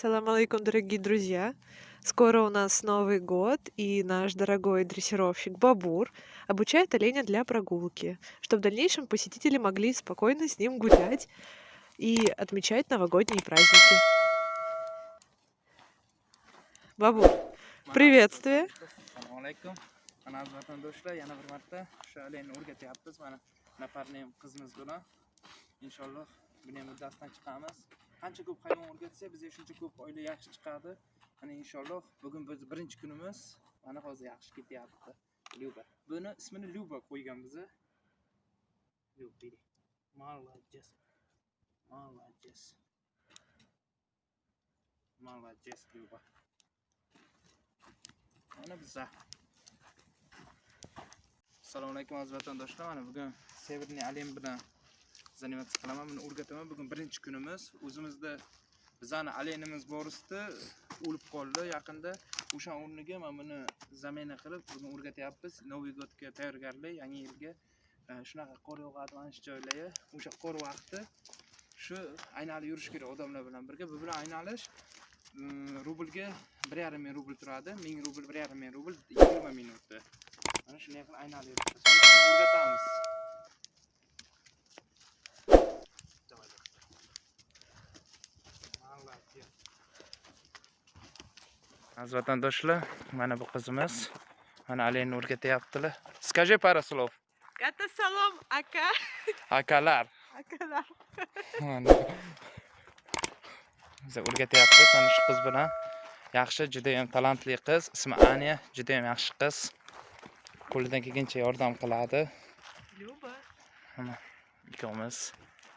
Салам алейкум, дорогие друзья! Скоро у нас Новый год, и наш дорогой дрессировщик Бабур обучает оленя для прогулки, чтобы в дальнейшем посетители могли спокойно с ним гулять и отмечать новогодние праздники. Бабур, приветствие! inshaalloh buni ham uddasidan chiqamiz qancha ko'p hayvon o'rgatsak bizga shuncha ko'p oila yaxshi chiqadi. Mana inshaalloh bugun biz birinchi kunimiz. Mana hozir yaxshi ketyapti. Lyuba buni ismini lyuba qo'yganmiz молодец молодец молодец lyuba mana biza. Assalomu alaykum aziz vatandoshlar. Mana bugun severniy alem bilan заниматься qilaman buni o'rgataman bugun birinchi kunimiz o'zimizda bizani alenimiz bor edi o'lib qoldi yaqinda o'sha o'rniga mana buni zamena qilib buni o'rgatyapmiz новый годga tayyorgarlik yangi yilga shunaqa qor yog'adi mana shu joylarga o'sha qor vaqti shu aynalib yurish kerak odamlar bilan birga bu bilan aynalish rublga bir yarim ming rubl turadi ming rubl bir yarim ming rubl yigirma minutda mana shunday qilib aynalib yuribmiz o'rgatamiz aziz vatandoshlar mana bu qizimiz mana alenni o'rgatyaptilar скажи пару слов Это салом, ака, akalar акалар. Mana. Biz o'rgatyapmiz mana shu qiz bilan. Yaxshi, juda ham talantli qiz. Ismi Anya, juda ham yaxshi qiz. Qo'lidan kelgancha yordam qiladi. Люба. Mana ikkovimiz